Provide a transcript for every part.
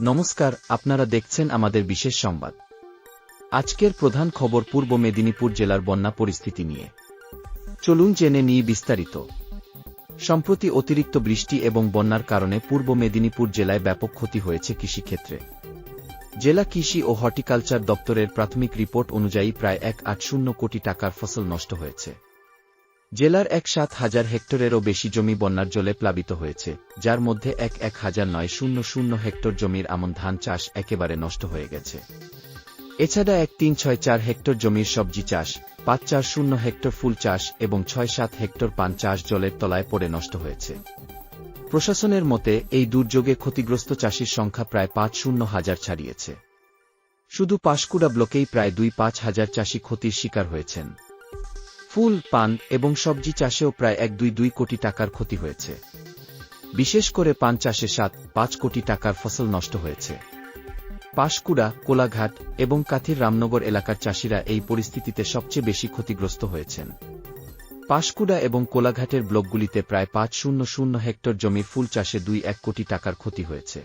নমস্কার, আপনারা দেখছেন আমাদের বিশেষ সংবাদ। আজকের প্রধান খবর পূর্ব মেদিনীপুর জেলার বন্যা পরিস্থিতি নিয়ে। চলুন জেনে নিই বিস্তারিত। সম্প্রতি অতিরিক্ত বৃষ্টি এবং বন্যার কারণে পূর্ব মেদিনীপুর জেলায় ব্যাপক ক্ষতি হয়েছে কৃষিক্ষেত্রে। জেলা কৃষি ও হর্টিকালচার দপ্তরের প্রাথমিক রিপোর্ট অনুযায়ী প্রায় এক আট শূন্য কোটি টাকার ফসল নষ্ট হয়েছে। জেলার এক সাত হাজার হেক্টরেরও বেশি জমি বন্যার জলে প্লাবিত হয়েছে, যার মধ্যে এক এক হাজার নয় শূন্য শূন্য হেক্টর জমির আমন ধান চাষ একেবারে নষ্ট হয়ে গেছে। এছাড়া এক তিন ছয় চার হেক্টর জমির সবজি চাষ, পাঁচ চার শূন্য হেক্টর ফুল চাষ এবং ছয় সাত হেক্টর পান চাষ জলের তলায় পড়ে নষ্ট হয়েছে। প্রশাসনের মতে, এই দুর্যোগে ক্ষতিগ্রস্ত চাষির সংখ্যা প্রায় পাঁচ শূন্য হাজার ছাড়িয়েছে। শুধু পাঁশকুড়া ব্লকেই প্রায় দুই পাঁচ হাজার চাষি ক্ষতির শিকার হয়েছেন। ফুল, পান এবং সবজি চাষেও প্রায় এক দুই দুই কোটি টাকার ক্ষতি হয়েছে। বিশেষ করে পান চাষে সাত, পাঁচ কোটি টাকার ফসল নষ্ট হয়েছে। পাশকুড়া, কোলাঘাট এবং কাথির রামনগর এলাকার চাষিরা এই পরিস্থিতিতে সবচেয়ে বেশি ক্ষতিগ্রস্ত হয়েছেন। পাশকুড়া এবং কোলাঘাটের ব্লকগুলিতে প্রায় পাঁচ শূন্য শূন্য হেক্টর জমির ফুল চাষে দুই এক কোটি টাকার ক্ষতি হয়েছে।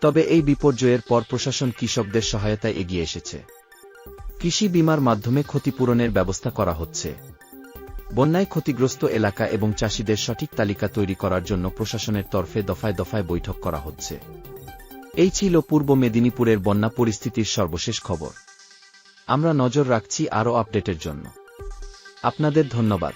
তবে এই বিপর্যয়ের পর প্রশাসন কৃষকদের সহায়তায় এগিয়ে এসেছে। কৃষি বিমার মাধ্যমে ক্ষতিপূরণের ব্যবস্থা করা হচ্ছে। বন্যায় ক্ষতিগ্রস্ত এলাকা এবং চাষিদের সঠিক তালিকা তৈরি করার জন্য প্রশাসনের তরফে দফায় দফায় বৈঠক করা হচ্ছে। এই ছিল পূর্ব মেদিনীপুরের বন্যা পরিস্থিতির সর্বশেষ খবর। আমরা নজর রাখছি আরও আপডেটের জন্য। আপনাদের ধন্যবাদ।